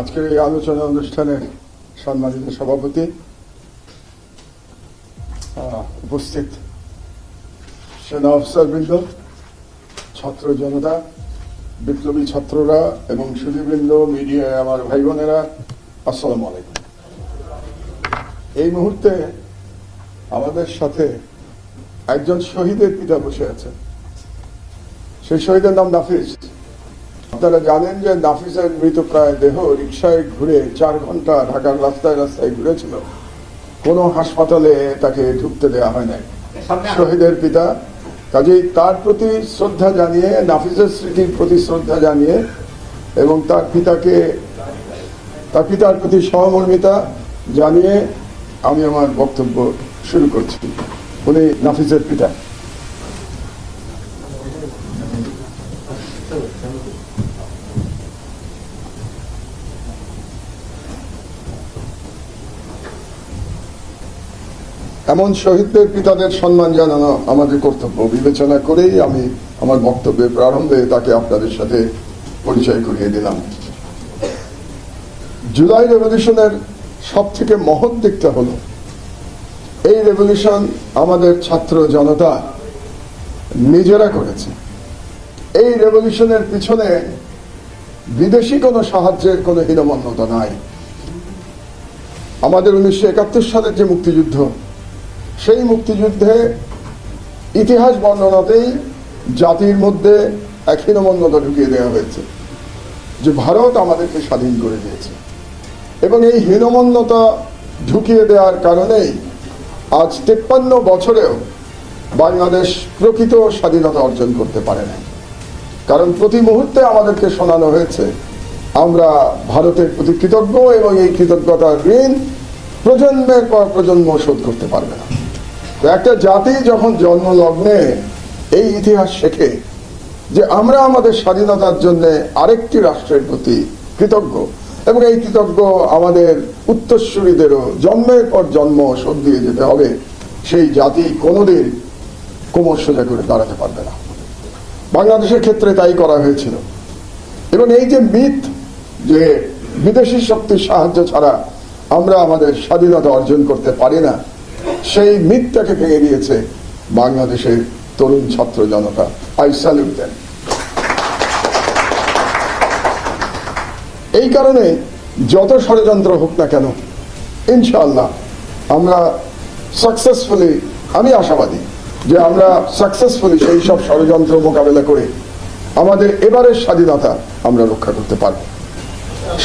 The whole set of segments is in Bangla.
আজকের এই আলোচনা অনুষ্ঠানে সম্মানিত সভাপতি উপস্থিত সেনা অফিসারবৃন্দ, ছাত্র জনতা, বিপ্লবী ছাত্ররা এবং সুধীবৃন্দ মিডিয়ায় আমার ভাই বোনেরা আসসালামু আলাইকুম। এই মুহূর্তে আমাদের সাথে একজন শহীদের পিতা বসে আছেন। সেই শহীদের নাম নাফিজ আপনারা জানেন যে নাফিসের মৃতপ্রায় দেহ রিক্সায় ঘুরে চার ঘণ্টা ঢাকার রাস্তায় রাস্তায় ঘুরেছিল। কোনো হাসপাতালে তাকে ঢুকতে দেওয়া হয় নাই। শহীদের পিতা কাজেই তার প্রতি শ্রদ্ধা জানিয়ে নাফিসের স্মৃতির প্রতি শ্রদ্ধা জানিয়ে এবং তার পিতাকে তার পিতার প্রতি সহমর্মিতা জানিয়ে আমি আমার বক্তব্য শুরু করছি। উনি নাফিসের পিতা। এমন শহীদদের পিতাদের সম্মান জানানো আমাদের কর্তব্য। বিবেচনা করেই আমি আমার বক্তব্যের প্রারম্ভে তাকে আপনাদের সাথে পরিচয় করিয়ে দিলাম। জুলাই রেভলিউশনের সব থেকে মহৎ দিকটা হলো, এই রেভলিউশন আমাদের ছাত্র জনতা নিজেরা করেছে। এই রেভলিউশনের পিছনে বিদেশি কোনো সাহায্যের কোনো হীনমন্যতা নাই। আমাদের উনিশশো একাত্তর সালের যে মুক্তিযুদ্ধ সেই মুক্তিযুদ্ধে ইতিহাস বর্ণনাতেই জাতির মধ্যে এক হীনমন্যতা ঢুকিয়ে দেওয়া হয়েছে, যে ভারত আমাদেরকে স্বাধীন করে দিয়েছে। এবং এই হীনমন্যতা ঢুকিয়ে দেওয়ার কারণেই আজ তেপ্পান্ন বছরেও বাংলাদেশ প্রকৃত স্বাধীনতা অর্জন করতে পারে না কারণ প্রতি মুহূর্তে আমাদেরকে শোনানো হয়েছে, আমরা ভারতের প্রতি কৃতজ্ঞ এবং এই কৃতজ্ঞতার ঋণ প্রজন্মের পর প্রজন্ম শোধ করতে পারবে না। একটা জাতি যখন জন্মলগ্নে এই ইতিহাস শেখে যে আমরা আমাদের স্বাধীনতার জন্য আরেকটি রাষ্ট্রের প্রতি কৃতজ্ঞ এবং এই কৃতজ্ঞ আমাদের উত্তরসূরিদেরও জন্মের পর জন্ম শোধ দিয়ে যেতে হবে, সেই জাতি কোনোদিন কোমর সোজা করে দাঁড়াতে পারবে না। বাংলাদেশের ক্ষেত্রে তাই করা হয়েছিল। এবং এই যে মিথ, যে বিদেশি শক্তির সাহায্য ছাড়া আমরা আমাদের স্বাধীনতা অর্জন করতে পারি না সেই মিথটাকে ভেঙে দিয়েছে বাংলাদেশের তরুণ ছাত্র জনতা। আই স্যালুট দেন এই কারণে যত ষড়যন্ত্র হোক না কেন, ইনশাআল্লাহ আমরা সাকসেসফুলি আমি আশাবাদী যে আমরা সাকসেসফুলি সেই সব ষড়যন্ত্র মোকাবেলা করে আমাদের এবারের স্বাধীনতা আমরা রক্ষা করতে পারব।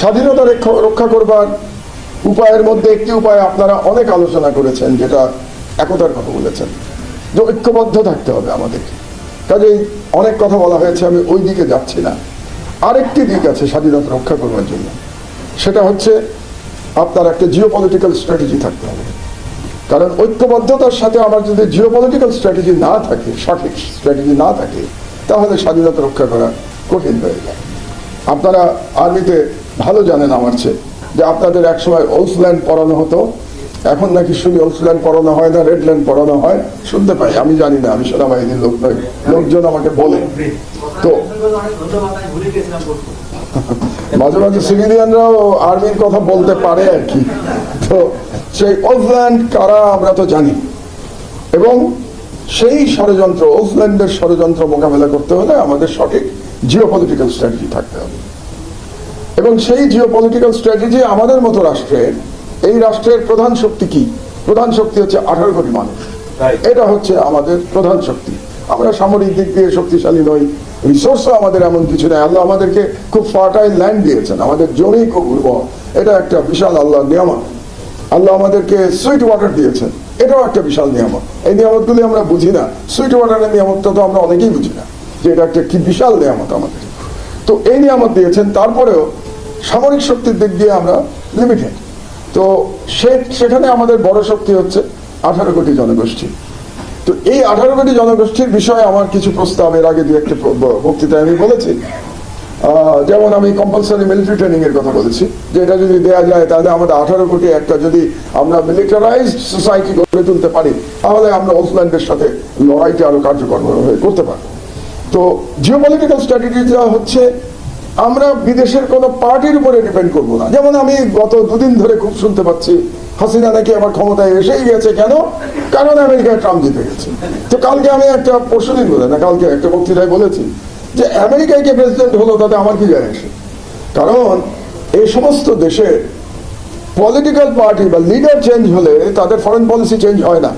স্বাধীনতা রক্ষা করবার উপায়ের মধ্যে একটি উপায় আপনারা অনেক আলোচনা করেছেন, যেটা একতার কথা বলেছেন। যে ঐক্যবদ্ধ থাকতে হবে আমাদেরকে। কাজেই অনেক কথা বলা হয়েছে, আমি ওই দিকে যাচ্ছি না। আরেকটি দিক আছে স্বাধীনতা রক্ষা করবার জন্য। সেটা হচ্ছে আপনার একটা জিও পলিটিক্যাল স্ট্র্যাটেজি থাকতে হবে। কারণ ঐক্যবদ্ধতার সাথে আমার যদি জিও পলিটিক্যাল স্ট্র্যাটেজি না থাকে, সঠিক স্ট্র্যাটেজি না থাকে, তাহলে স্বাধীনতা রক্ষা করা কঠিন হয়ে যায়। আপনারা আর্মিতে ভালো জানেন আমার চেয়ে। যে আপনাদের একসময় ওলসল্যান্ড পড়ানো হতো, এখন নাকি শুধু ওলসল্যান্ড পড়ানো হয় না রেডল্যান্ড পড়ানো হয়, শুনতে পাই, আমি জানি না, আমি সেনাবাহিনীর লোক নই, লোকজন আমাকে বলে। তো মাঝে মাঝে সিভিলিয়ানরাও আর্মির কথা বলতে পারে আর কি। তো সেই ওজল্যান্ড কারা আমরা তো জানি। এবং সেই ষড়যন্ত্র ওজল্যান্ডের ষড়যন্ত্র মোকাবেলা করতে হলে আমাদের সঠিক জিও পলিটিক্যাল স্ট্র্যাটেজি থাকতে হবে। এবং সেই জিও পলিটিক্যাল স্ট্র্যাটেজি আমাদের মতো রাষ্ট্রের এই রাষ্ট্রের প্রধান শক্তি কি? প্রধান শক্তি হচ্ছে আঠারো কোটি মানুষ। এটা হচ্ছে আমাদের প্রধান শক্তি। আমরা সামরিক দিক দিয়ে শক্তিশালী নই রিসোর্সও আমাদের এমন কিছু নেই। আল্লাহ আমাদেরকে খুব ফার্টাইল ল্যান্ড দিয়েছেন আমাদের জমি খুব উর্বর। এটা একটা বিশাল আল্লাহ নিয়ামত। আল্লাহ আমাদেরকে সুইট ওয়াটার দিয়েছেন এটাও একটা বিশাল নিয়ামত। এই নিয়ামতগুলি আমরা বুঝি না। সুইট ওয়াটারের নিয়ামতটা তো আমরা অনেকেই বুঝি না যে এটা একটা কি বিশাল নিয়ামত আমাদের। তো এই নিয়ামত দিয়েছেন তারপরেও সামরিক শক্তির দিক দিয়ে আমরা লিমিটেড তো সে, সেখানে আমাদের বড় শক্তি হচ্ছে আঠারো কোটি জনগোষ্ঠী। তো এই আঠারো কোটি জনগোষ্ঠীর বিষয়ে আমার কিছু প্রস্তাব, এর আগে দু একটা বক্তৃতায় আমি বলেছি। যেমন আমি কম্পালসারি মিলিটারি ট্রেনিং এর কথা বলেছি, যে এটা যদি দেওয়া যায়, তাহলে আমাদের আঠারো কোটি একটা যদি আমরা মিলিটারাইজড সোসাইটি গড়ে তুলতে পারি, তাহলে আমরা ওসল্যান্ডের সাথে লড়াইটা আরও কার্যকর হয়ে, করতে পারব। তো জিওপলিটিক্যাল স্ট্র্যাটেজিটা হচ্ছে আমরা বিদেশের কোনো পার্টির উপরে ডিপেন্ড করব না। যেমন আমি গত দুদিন ধরে খুব শুনতে পাচ্ছি, হাসিনা নাকি আবার ক্ষমতায় এসেই গেছে কেন? কারণ আমেরিকায় ট্রাম্প জিতে গেছে। তো কালকে আমি একটা পরশুদিন বলে না, কালকে একটা বক্তৃতায় বলেছি যে আমেরিকায় কে প্রেসিডেন্ট হলো তাতে আমার কি যায় আসে? কারণ এই সমস্ত দেশের পলিটিক্যাল পার্টি বা লিডার চেঞ্জ হলে তাদের ফরেন পলিসি চেঞ্জ হয় না।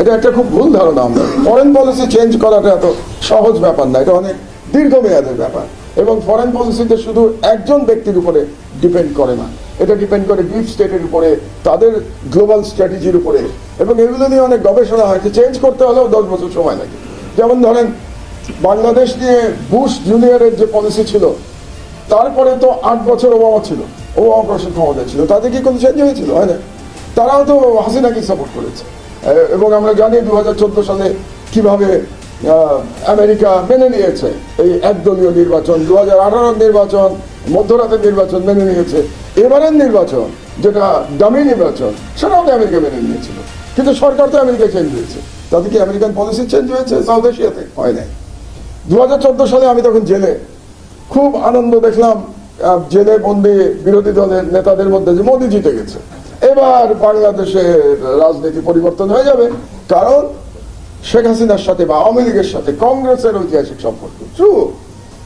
এটা একটা খুব ভুল ধারণা। আমরা ফরেন পলিসি চেঞ্জ করাটা এত সহজ ব্যাপার না, এটা অনেক দীর্ঘমেয়াদের ব্যাপার। এবং ফরেন পলিসিতে শুধু একজন ব্যক্তির উপরে ডিপেন্ড করে না। এটা ডিপেন্ড করে ডিপ স্টেটের উপরে, তাদের গ্লোবাল স্ট্র্যাটেজির উপরে। এবং এগুলো নিয়ে অনেক গবেষণা হয়েছে চেঞ্জ করতে হলেও দশ বছর সময় লাগে। যেমন ধরেন, বাংলাদেশ নিয়ে বুশ জুনিয়রের যে পলিসি ছিল, তারপরে তো আট বছর ওবামা ছিল, ওবামা প্রশাসন ক্ষমতায় ছিল। তাতে কি কোনো চেঞ্জ হয়েছিল? হয় না। তারাও তো হাসিনাকে সাপোর্ট করেছে। এবং আমরা জানি দু হাজার চোদ্দ সালে কীভাবে আমেরিকা মেনে নিয়েছে। এই একদলীয় নির্বাচন দু হাজার নির্বাচন, মধ্যরাতের নির্বাচন মেনে নিয়েছে। এবারের নির্বাচন, যেটা ডামি নির্বাচন, সেটাও তো আমেরিকা মেনে নিয়েছিল। কিন্তু সরকার তো আমেরিকা চেঞ্জ হয়েছে। তাতে কি আমেরিকান পলিসি চেঞ্জ হয়েছে? সাউথ এশিয়াতে হয় নাই। দু হাজার চোদ্দ সালে আমি তখন জেলে। খুব আনন্দ দেখলাম জেলে বন্দি বিরোধী দলের নেতাদের মধ্যে যে মোদী জিতে গেছে। এবার বাংলাদেশের রাজনীতি পরিবর্তন হয়ে যাবে। কারণ শেখ হাসিনার সাথে বা আওয়ামী লীগের সাথে কংগ্রেসের ঐতিহাসিক সম্পর্ক। ট্রু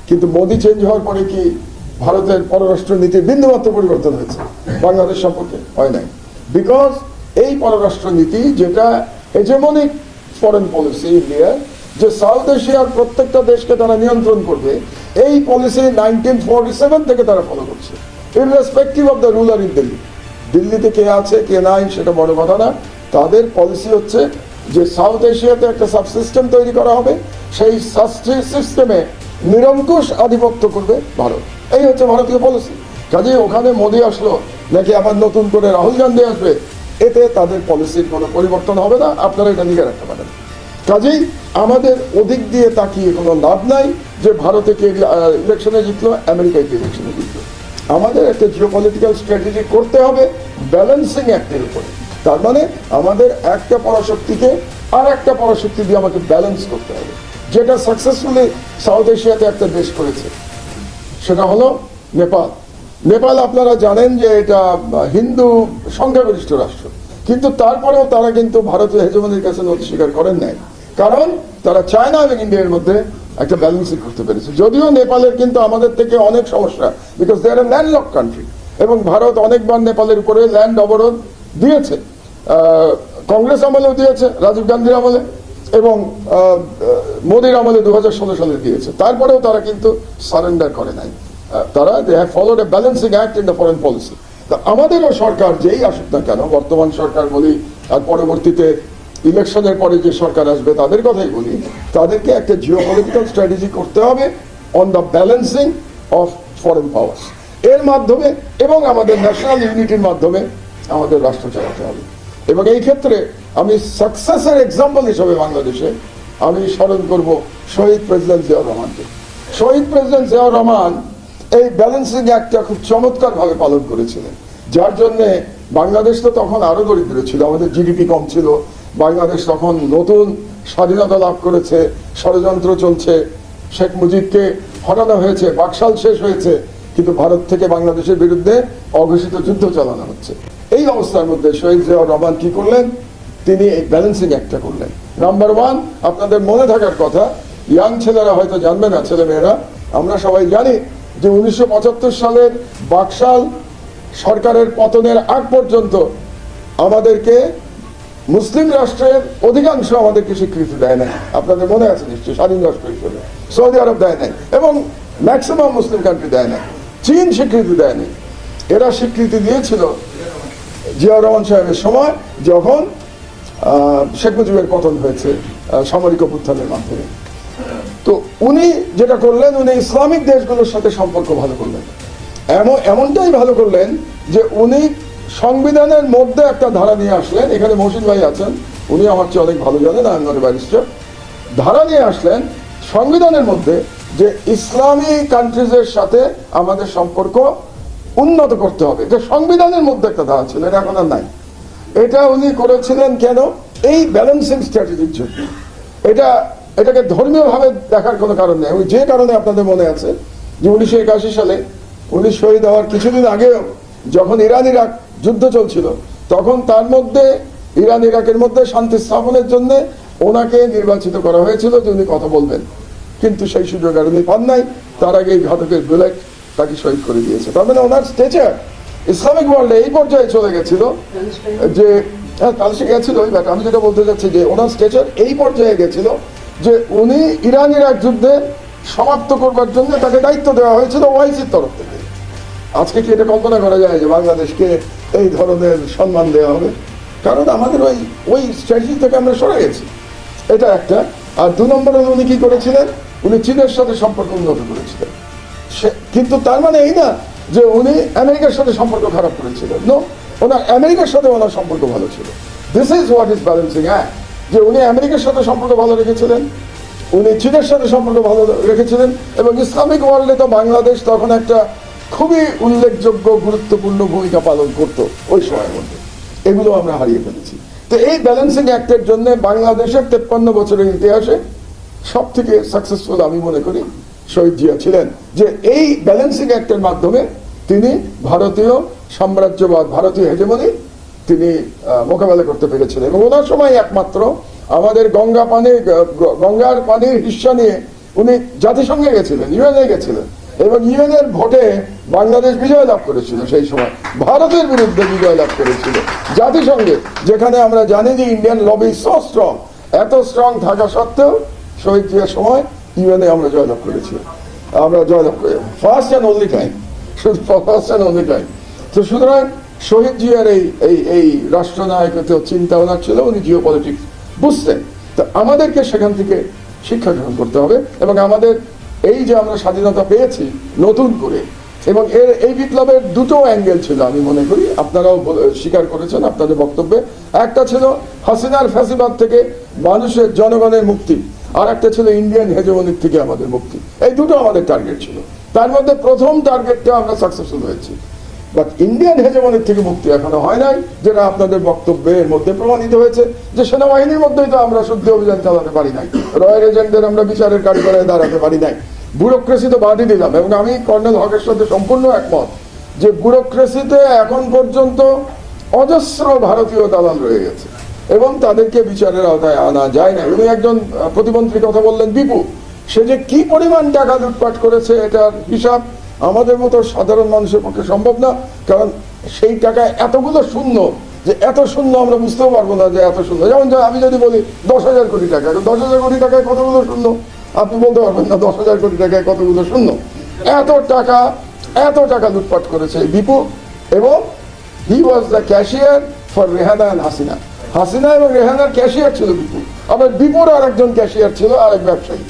কিন্তু মোদী চেঞ্জ হওয়ার পরে কি ভারতের পররাষ্ট্র নীতির বিন্দুমাত্র পরিবর্তন হয়েছে? বাংলাদেশ সম্পর্কে হয় নাই। বিকজ এই পররাষ্ট্র নীতি যেটা হেজেমনিক ফরেন পলিসি ইন্ডিয়ার যে সাউথ এশিয়ার প্রত্যেকটা দেশকে তারা নিয়ন্ত্রণ করবে, এই পলিসি নাইনটিন ফোরটি সেভেন থেকে তারা ফলো করছে। Irrespective of the ruler in Delhi দিল্লিতে কে আছে, কে নাই, সেটা বড় কথা না। তাদের পলিসি হচ্ছে যে সাউথ এশিয়াতে একটা সাবসিস্টেম তৈরি করা হবে, সেই সিস্টেমে নিরঙ্কুশ আধিপত্য করবে ভারত। এই হচ্ছে ভারতীয় পলিসি কাজেই ওখানে মোদি আসলো, নাকি আবার নতুন করে রাহুল গান্ধী আসবে, এতে তাদের পলিসির কোনো পরিবর্তন হবে না, আপনারা এটা লিখে রাখতে পারেন। কাজেই আমাদের ওদিক দিয়ে তাকিয়ে কোনো লাভ নাই যে ভারতে কে ইলেকশনে জিতলো, আমেরিকায় কে ইলেকশনে জিতলো। আমাদের একটা জিও পলিটিক্যাল স্ট্র্যাটেজি করতে হবে ব্যালেন্সিং অ্যাক্টের উপরে। তার মানে আমাদের একটা পরাশক্তিকে আর একটা পরাশক্তি দিয়ে আমাকে ব্যালেন্স করতে হবে। যেটা সাকসেসফুলি সাউথ এশিয়াতে একটা দেশ করেছে, সেটা হলো নেপাল। নেপাল আপনারা জানেন যে এটা হিন্দু সংখ্যাগরিষ্ঠ রাষ্ট্র, কিন্তু তারপরেও তারা কিন্তু ভারতীয় হেজমনির কাছে নথি স্বীকার করেন নাই। কারণ তারা চায়না এবং ইন্ডিয়ার মধ্যে একটা ব্যালেন্সিং করতে পেরেছে। যদিও নেপালের কিন্তু আমাদের থেকে অনেক সমস্যা because they are landlock country এবং ভারত অনেকবার নেপালের উপরে ল্যান্ড অবরোধ দিয়েছে। কংগ্রেস আমলেও দিয়েছে, রাজীব গান্ধীর আমলে, এবং মোদির আমলে দু হাজার ষোলো সালে দিয়েছে। তারপরেও তারা কিন্তু সারেন্ডার করে নাই। তারা they have followed a balancing act in the foreign policy তা আমাদেরও সরকার যেই আসুক না কেন, বর্তমান সরকার বলি, আর পরবর্তীতে ইলেকশনের পরে যে সরকার আসবে, তাদের কথাই বলি, তাদেরকে একটা জিও পলিটিক্যাল স্ট্র্যাটেজি করতে হবে on the balancing of foreign powers এর মাধ্যমে, এবং আমাদের ন্যাশনাল ইউনিটির মাধ্যমে আমাদের রাষ্ট্র চালাতে হবে। এবং এই ক্ষেত্রে আমি সাকসেসের এক্সাম্পল হিসেবে বাংলাদেশে আমি স্মরণ করব শহীদ প্রেসিডেন্ট জিয়াউর রহমানকে। শহীদ প্রেসিডেন্ট জিয়াউর রহমান এই ব্যালেন্সিং অ্যাক্টটা খুব চমৎকার ভাবে পালন করেছিলেন। যার জন্যে বাংলাদেশ তো তখন আরও দরিদ্র ছিল, আমাদের জিডিপি কম ছিল, বাংলাদেশ তখন নতুন স্বাধীনতা লাভ করেছে, ষড়যন্ত্র চলছে, শেখ মুজিবকে হটানো হয়েছে, বাকশাল শেষ হয়েছে, কিন্তু ভারত থেকে বাংলাদেশের বিরুদ্ধে অঘোষিত যুদ্ধ চালানো হচ্ছে। এই অবস্থার মধ্যে শহীদ জিয়াউর রহমান কি করলেন? তিনি এই ব্যালেন্সিং একটা করলেন। নাম্বার ওয়ান আপনাদের মনে থাকার কথা ইয়াং ছেলেরা হয়তো জানবে না ছেলে মেয়েরা আমরা সবাই জানি যে উনিশশো সালের বাকশাল সরকারের পতনের আগ পর্যন্ত আমাদেরকে মুসলিম রাষ্ট্রের অধিকাংশ আমাদেরকে স্বীকৃতি দেয় নাই। আপনাদের মনে আছে নিশ্চয়ই, স্বাধীন রাষ্ট্র হিসেবে। সৌদি আরব দেয় নাই এবং ম্যাক্সিমাম মুসলিম কান্ট্রি দেয় নাই। চীন স্বীকৃতি দেয়নি এরা স্বীকৃতি দিয়েছিল জিয়াউর রহমান সাহেবের সময় যখন শেখ মুজিবের পতন হয়েছে সামরিক অভ্যুত্থানের মাধ্যমে। তো উনি যেটা করলেন, উনি ইসলামিক দেশগুলোর সাথে সম্পর্ক ভালো করলেন। এমন, এমনটাই ভালো করলেন যে উনি সংবিধানের মধ্যে একটা ধারা নিয়ে আসলেন। এখানে মহসিন ভাই আছেন, উনি আমার চেয়ে অনেক ভালো জানেন আমি নট ব্যারিস্টার। ধারা নিয়ে আসলেন সংবিধানের মধ্যে যে ইসলামী কান্ট্রিজের সাথে আমাদের সম্পর্ক উন্নত করতে হবে। এটা সংবিধানের মধ্যে একটা ধারা ছিল, এটা এখন আর নাই। এটা উনি করেছিলেন কেন? এই ব্যালেন্সিং স্ট্র্যাটেজির জন্য। এটা, এটাকে ধর্মীয় ভাবে দেখার কোনো কারণ নেই। যে কারণে আপনাদের মনে আছে যে উনিশশো একাশি সালে উনি শহীদ হওয়ার কিছুদিন আগেও যখন ইরান, ইরাক যুদ্ধ চলছিল, তখন তার মধ্যে, ইরান, ইরাকের মধ্যে শান্তি স্থাপনের জন্য ওনাকে নির্বাচিত করা হয়েছিল যে উনি কথা বলবেন। কিন্তু সেই সুযোগ আর উনি পান নাই। তার আগে এই ঘাতকের বুলেট তাকে শহীদ করে দিয়েছে। তার মানে ওনার স্টেচার ইসলামিক ওয়ার্ল্ডে এই পর্যায়ে চলে গেছিল যে হ্যাঁ তাহলে সে গেছিল বাট আমি যেটা বলতে চাচ্ছি যে, ওনার স্টেচার এই পর্যায়ে গেছিল যে, উনি ইরান ইরাক যুদ্ধে সমাপ্ত করবার জন্য তাকে দায়িত্ব দেওয়া হয়েছিল ওয়াইসির তরফ থেকে। আজকে কি এটা কল্পনা করা যায় যে, বাংলাদেশকে এই ধরনের সম্মান দেওয়া হবে? কারণ আমাদের ওই ওই স্ট্র্যাটেজি থেকে আমরা সরে গেছি। এটা একটা। আর দু নম্বরে উনি কি করেছিলেন? উনি চীনের সাথে সম্পর্ক উন্নত করেছিলেন। কিন্তু তার মানে এই না যে উনি আমেরিকার সাথে সম্পর্ক খারাপ করেছিলেন নো ওনার আমেরিকার সাথে ওনার সম্পর্ক ভালো ছিল। This is what is balancing হ্যাঁ যে উনি আমেরিকার সাথে সম্পর্ক ভালো রেখেছিলেন, উনি চীনের সাথে সম্পর্ক ভালো রেখেছিলেন, এবং ইসলামিক ওয়ার্ল্ডে তো বাংলাদেশ তখন একটা খুবই উল্লেখযোগ্য, গুরুত্বপূর্ণ ভূমিকা পালন করত ওই সময়ের মধ্যে। এগুলো আমরা হারিয়ে ফেলেছি। তো এই ব্যালেন্সিং অ্যাক্টের জন্য বাংলাদেশের তেপ্পান্ন বছরের ইতিহাসে সব থেকে সাকসেসফুল আমি মনে করি শহীদ জিয়া ছিলেন। যে এই ব্যালেন্সিং অ্যাক্টের মাধ্যমে তিনি ভারতীয় সাম্রাজ্যবাদ, ভারতীয় হেজেমনি তিনি মোকাবেলা করতে পেরেছিলেন এবং ওনার সময় একমাত্র আমাদের গঙ্গা পানির গঙ্গার পানির হিস্সা নিয়ে উনি জাতিসংঘে গেছিলেন ইউএনএ গেছিলেন এবং ইউএন এর ভোটে বাংলাদেশ বিজয় লাভ করেছিল সেই সময়। ভারতের বিরুদ্ধে বিজয় লাভ করেছিল জাতিসংঘে, যেখানে আমরা জানি যে ইন্ডিয়ান লবি সো স্ট্রং এত স্ট্রং থাকা সত্ত্বেও শহীদ জিয়ার সময় ইউএনএ আমরা জয়লাভ করেছি। আমরা জয়লাভ করি ফার্স্ট অ্যান্ড অনলি টাইম শুধু ফার্স্ট অ্যান্ড অনলি টাইম তো সুতরাং শহীদ জিয়ার এই এই এই রাষ্ট্রনায়কত্ব চিন্তা ওনার ছিল, উনি জিও পলিটিক্স বুঝতেন। তো আমাদেরকে সেখান থেকে শিক্ষা গ্রহণ করতে হবে এবং আমাদের এই যে আমরা স্বাধীনতা পেয়েছি নতুন করে, এবং এর এই বিপ্লবের দুটো অ্যাঙ্গেল ছিল আমি মনে করি। আপনারাও স্বীকার করেছেন আপনাদের বক্তব্যে। একটা ছিল হাসিনার ফ্যাসিবাদ থেকে মানুষের জনগণের মুক্তি। আর একটা ছিল ইন্ডিয়ান হেজমনির থেকে আমাদের মুক্তি। এই দুটো আমাদের টার্গেট ছিল। তার মধ্যে প্রথম টার্গেটটা আমরা সাকসেসফুল হয়েছি। বাট ইন্ডিয়ান হেজমনির থেকে মুক্তি এখনও হয় নাই, যেটা আপনাদের বক্তব্যের মধ্যে প্রমাণিত হয়েছে যে সেনাবাহিনীর মধ্যেই তো আমরা শুদ্ধ অভিযান চালাতে পারি নাই। রয়্যাল এজেন্টদের আমরা বিচারের কাঠগড়ায় দাঁড়াতে পারি নাই। ব্যুরোক্রেসি তো বাদই দিলাম এবং আমি কর্নেল হকের সাথে সম্পূর্ণ একমত যে ব্যুরোক্রেসিতে এখন পর্যন্ত অজস্র ভারতীয় দালাল রয়ে গেছে। এবং তাদেরকে বিচারের আওতায় আনা যায় না। উনি একজন প্রতিমন্ত্রী কথা বললেন, বিপু, সে যে কি পরিমাণ টাকা লুটপাট করেছে, এটার হিসাব আমাদের মতো সাধারণ মানুষের পক্ষে সম্ভব না। কারণ সেই টাকা এতগুলো শূন্য যে এত শূন্য আমরা বুঝতেও পারব না যে এত শূন্য। যেমন আমি যদি বলি দশ হাজার কোটি টাকা দশ হাজার কোটি টাকায় কতগুলো শূন্য? আপনি বলতে পারবেন না দশ হাজার কোটি টাকায় কতগুলো শূন্য। এত টাকা এত টাকা লুটপাট করেছে বিপু এবং he was the cashier for Rehana Hasina Hasina এবং রেহানার ক্যাশিয়ার ছিল বিপু আবার বিপুর আর একজন ক্যাশিয়ার ছিল, আরেক ব্যবসায়ী।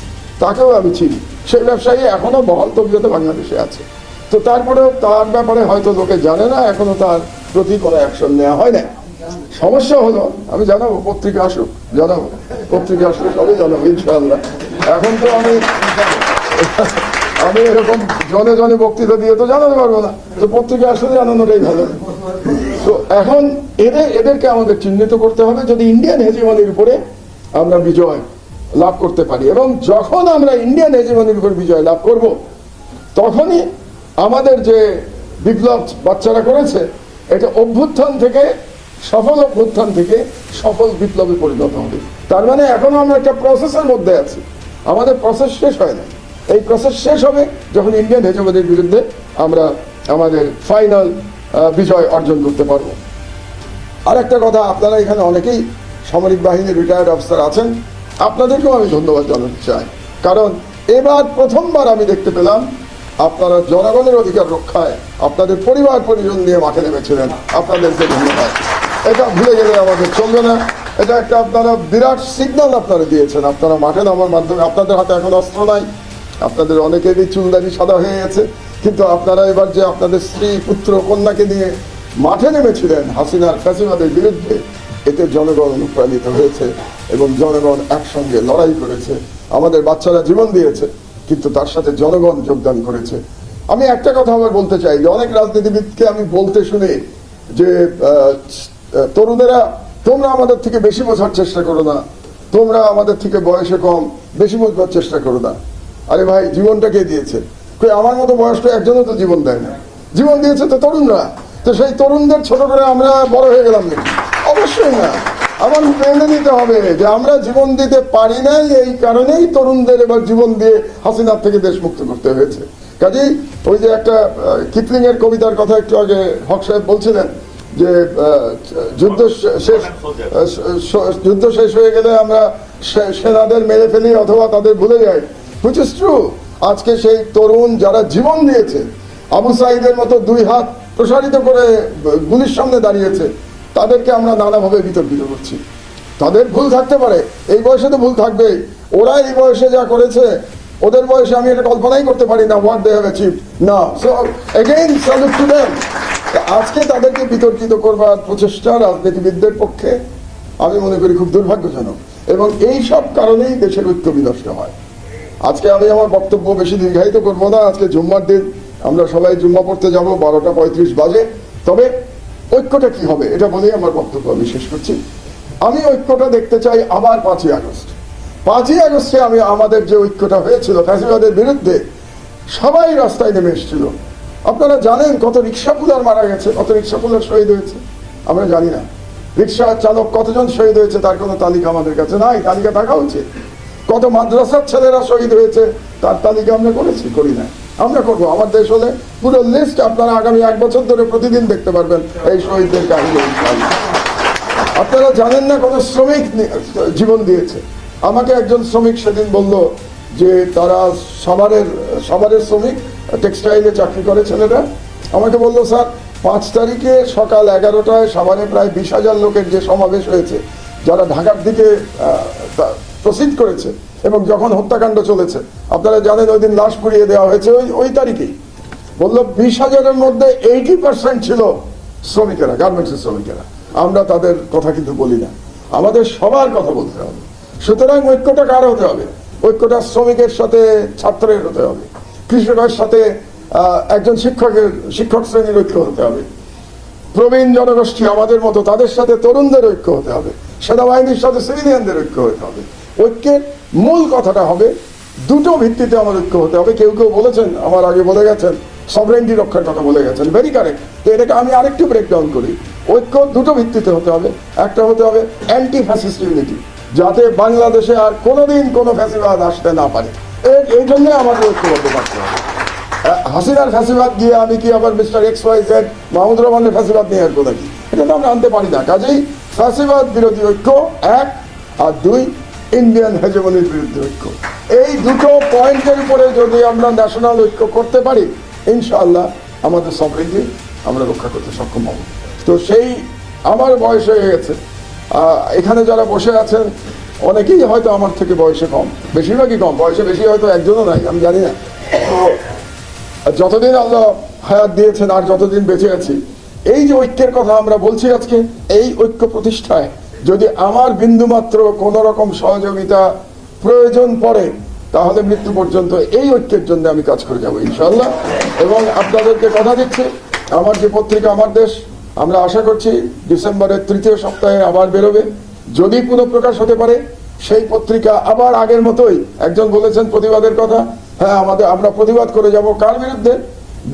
তাকেও আমি চিনি। সেই ব্যবসায়ী এখনও বহল তবিয়তে বাংলাদেশে আছে। তো তারপরেও তার ব্যাপারে হয়তো লোকে জানে না, এখনও তার প্রতি কোনো অ্যাকশন নেওয়া হয় না সমস্যা হলো, আমি জানাব, পত্রিকা আসুক, জানাব। পত্রিকা আসলে সবই জানাব, ইনশাআল্লাহ। এখন তো আমি আমি এরকম জনে জনে বক্তৃতা দিয়ে তো জানাতে পারব না। তো পত্রিকা আসলে জানানোটাই ভালো। তো এখন এদের, এদেরকে আমাদের চিহ্নিত করতে হবে যদি ইন্ডিয়ান হেজিমনির উপরে আমরা বিজয় লাভ করতে পারি। এবং যখন আমরা ইন্ডিয়ান হেজিমনির উপর বিজয় লাভ করব, তখনই আমাদের যে বিপ্লব বাচ্চারা করেছে, এটা অভ্যুত্থান থেকে, সফল অভ্যুত্থান থেকে সফল বিপ্লবে পরিণত হবে। তার মানে এখনও আমরা একটা প্রসেসের মধ্যে আছি। আমাদের প্রসেস শেষ হয় না এই প্রসেস শেষ হবে যখন ইন্ডিয়ান হেজমনির বিরুদ্ধে আমরা আমাদের ফাইনাল বিজয় অর্জন করতে পারব। আর একটা কথা, আপনারা এখানে অনেকেই সামরিক বাহিনীর রিটায়ার্ড অফিসার আছেন। আপনাদেরকেও আমি ধন্যবাদ জানাতে চাই। কারণ এবার প্রথমবার আমি দেখতে পেলাম, আপনারা জনগণের অধিকার রক্ষায় আপনাদের পরিবার পরিজন নিয়ে মাঠে নেমেছিলেন। আপনাদেরকে ধন্যবাদ। এটা ভুলে গেলে আমাদের চলবে না। এটা একটা আপনারা বিরাট সিগন্যাল আপনারা দিয়েছেন। আপনারা মাঠে নামার মাধ্যমে, আপনাদের হাতে এখন অস্ত্র নাই। আপনাদের অনেকেরই চুলদারি সাদা হয়ে গেছে। কিন্তু আপনারা এবার যে আপনাদের স্ত্রী, পুত্র, কন্যাকে নিয়ে মাঠে নেমেছিলেন হাসিনার ফ্যাসিবাদের বিরুদ্ধে, এতে জনগণ অনুপ্রাণিত হয়েছে এবং জনগণ একসঙ্গে লড়াই করেছে। আমাদের বাচ্চারা জীবন দিয়েছে, কিন্তু তার সাথে জনগণ যোগদান করেছে। আমি একটা কথা আবার বলতে চাই যে, অনেক রাজনীতিবিদকে আমি বলতে শুনে যে তরুণেরা, তোমরা আমাদের থেকে বেশি বোঝার চেষ্টা করো না। তোমরা আমাদের থেকে বয়সে কম, বেশি বোঝবার চেষ্টা করো না। আরে ভাই, জীবনটা কে দিয়েছে? আমার মতো বয়স্ক একজনও তো জীবন দেয় না। জীবন দিয়েছে তো তরুণরা। তো সেই তরুণদের ছোট করে আমরা বড় হয়ে গেলাম অবশ্যই না। আমার মেনে নিতে হবে যে আমরা জীবন দিতে পারি নাই, এই কারণেই তরুণদের এবার জীবন দিয়ে হাসিনার থেকে দেশ মুক্ত করতে হয়েছে। কাজেই ওই যে একটা কিপলিং এর কবিতার কথা একটু আগে হক সাহেব বলছিলেন যে যুদ্ধ শেষ যুদ্ধ শেষ হয়ে গেলে আমরা সেনাদের মেরে ফেলি অথবা তাদের ভুলে যাই। হুইচ ইজ ট্রু আজকে সেই তরুণ যারা জীবন দিয়েছে, আবু সাইদের মতো দুই হাত প্রসারিত করে গুলির সামনে দাঁড়িয়েছে, তাদেরকে আমরা নানাভাবে বিতর্কিত করছি। তাদের ভুল থাকতে পারে, এই বয়সে তো ভুল থাকবে ওরা এই বয়সে যা করেছে, ওদের বয়সে আমি এটা কল্পনাই করতে পারি না হোয়াট দে হ্যাভ অ্যাচিভ না so again salute to them আজকে তাদেরকে বিতর্কিত করবার প্রচেষ্টা রাজনীতিবিদদের পক্ষে, আমি মনে করি খুব দুর্ভাগ্যজনক। এবং এই সব কারণেই দেশের ঐক্য বিনষ্ট হয়। আজকে আমি আমার বক্তব্য বেশি দীর্ঘায়িত করব না। আজকে জুম্মার দিন আমরা সবাই জুম্মা পড়তে যাব, বারোটা পঁয়ত্রিশ বাজে। তবে ঐক্যটা কি হবে, এটা বলেই আমার বক্তব্য। আমি শেষ করছি। আমি ঐক্যটা দেখতে চাই আবার পাঁচই আগস্ট। পাঁচই আগস্টে আমি আমাদের যে ঐক্যটা হয়েছিল ফ্যাসিবাদের বিরুদ্ধে, সবাই রাস্তায় নেমে এসেছিল। আপনারা জানেন কত রিক্সা পুলার মারা গেছে, কত রিক্সা পুলার শহীদ হয়েছে? আমরা জানি না। রিক্সা চালক কতজন শহীদ হয়েছে, তার কোনো তালিকা আমাদের কাছে নাই। তালিকা থাকা উচিত। কত মাদ্রাসার ছেলেরা শহীদ হয়েছে, তার তালিকা আমরা করেছি, করি না আমরা করব। আমার দেশ হলে পুরো লিস্ট আপনারা আগামী এক বছর ধরে প্রতিদিন দেখতে পারবেন এই শহীদদের কাহিনী। আপনারা জানেন না কত শ্রমিক জীবন দিয়েছে। আমাকে একজন শ্রমিক সেদিন বলল যে তারা সাভারের সাভারের শ্রমিক টেক্সটাইলে চাকরি করে ছেলেরা। আমাকে বলল, স্যার, পাঁচ তারিখে সকাল এগারোটায় সাভারে প্রায় বিশ হাজার লোকের যে সমাবেশ হয়েছে, যারা ঢাকার দিকে প্রসিড করেছে এবং যখন হত্যাকাণ্ড চলেছে, আপনারা জানেন ওই দিন লাশ পুড়িয়ে দেওয়া হয়েছে, ওই ওই তারিখেই। বলল, বিশ হাজারের মধ্যে এইটি পার্সেন্ট ছিল শ্রমিকেরা গার্মেন্টসের শ্রমিকেরা। আমরা তাদের কথা কিন্তু বলি না। আমাদের সবার কথা বলতে হবে। সুতরাং ঐক্যটা কার হতে হবে? ঐক্যটা শ্রমিকের সাথে ছাত্রের হতে হবে। কৃষকের সাথে একজন শিক্ষকের, শিক্ষক শ্রেণির ঐক্য হতে হবে। প্রবীণ জনগোষ্ঠী আমাদের মতো, তাদের সাথে তরুণদের ঐক্য হতে হবে। সেনাবাহিনীর সাথে সিভিলিয়ানদের ঐক্য হতে হবে। ঐক্যের মূল কথাটা হবে, দুটো ভিত্তিতে আমার ঐক্য হতে হবে। কেউ কেউ বলেছেন, আমার আগে বলে গেছেন সভরেন্টি রক্ষার কথা বলে গেছেন ভেরি কারেক্ট তো এটাকে আমি আরেকটু ব্রেকডাউন করি। ঐক্য দুটো ভিত্তিতে হতে হবে। একটা হতে হবে অ্যান্টি ফ্যাসিস্ট ইউনিটি যাতে বাংলাদেশে আর কোনোদিন কোনো ফ্যাসিবাদ আসতে না পারে। এই- এই জন্য আমাদের ঐক্যবদ্ধ থাকতে হবে। হাসিনার ফ্যাসিবাদ দিয়ে আমি কি আবার mister X Y Z Mahmud রহমানের ফ্যাসিবাদ নিয়ে আসব নাকি এটা তো আমরা আনতে পারি না। কাজেই ফ্যাসিবাদ বিরোধী ঐক্য, এক। আর দুই ইন্ডিয়ান হেজমনির বিরুদ্ধে ঐক্য। এই দুটো পয়েন্টের উপরে যদি আমরা ন্যাশনাল ঐক্য করতে পারি, ইনশাআল্লাহ আমাদের সফরিটি আমরা রক্ষা করতে সক্ষম হব। তো সেই আমার বয়স হয়ে গেছে। এখানে যারা বসে আছেন, অনেকেই হয়তো আমার থেকে বয়সে কম, বেশিরভাগই কম, বয়সে বেশি হয়তো একজনও নাই, আমি জানি না। যতদিন আল্লাহ হায়াত দিয়েছেন আর যতদিন বেঁচে আছি, এই যে ঐক্যের কথা আমরা বলছি আজকে, এই ঐক্য প্রতিষ্ঠায় যদি আমার বিন্দুমাত্র কোন রকম সহযোগিতা প্রয়োজন পড়ে, তাহলে মৃত্যু পর্যন্ত এই ঐক্যের জন্য আমি কাজ করে যাব ইনশাল্লাহ এবং আপনাদেরকে কথা দিচ্ছি, আমার যে পত্রিকা, আমার দেশ, আমরা আশা করছি ডিসেম্বরের তৃতীয় সপ্তাহে আবার বেরোবে। যদি পুনঃপ্রকাশ হতে পারে, সেই পত্রিকা আবার আগের মতোই, একজন বলেছেন প্রতিবাদের কথা হ্যাঁ আমাদের, আমরা প্রতিবাদ করে যাব কার বিরুদ্ধে?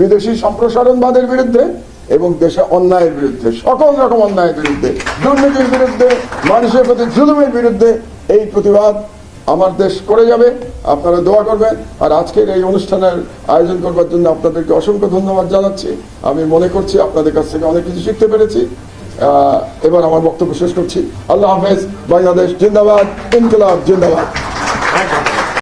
বিদেশি সম্প্রসারণবাদের বিরুদ্ধে? এবং দেশে অন্যায়ের বিরুদ্ধে, সকল রকম অন্যায়ের বিরুদ্ধে, দুর্নীতির বিরুদ্ধে, মানুষের প্রতি জুলুমের বিরুদ্ধে এই প্রতিবাদ আমার দেশ করে যাবে। আপনারা দোয়া করবেন। আর আজকের এই অনুষ্ঠানের আয়োজন করবার জন্য আপনাদেরকে অসংখ্য ধন্যবাদ জানাচ্ছি। আমি মনে করছি আপনাদের কাছ থেকে অনেক কিছু শিখতে পেরেছি। এবার আমার বক্তব্য শেষ করছি। আল্লাহ হাফেজ, বাংলাদেশ জিন্দাবাদ, ইনকলাব জিন্দাবাদ।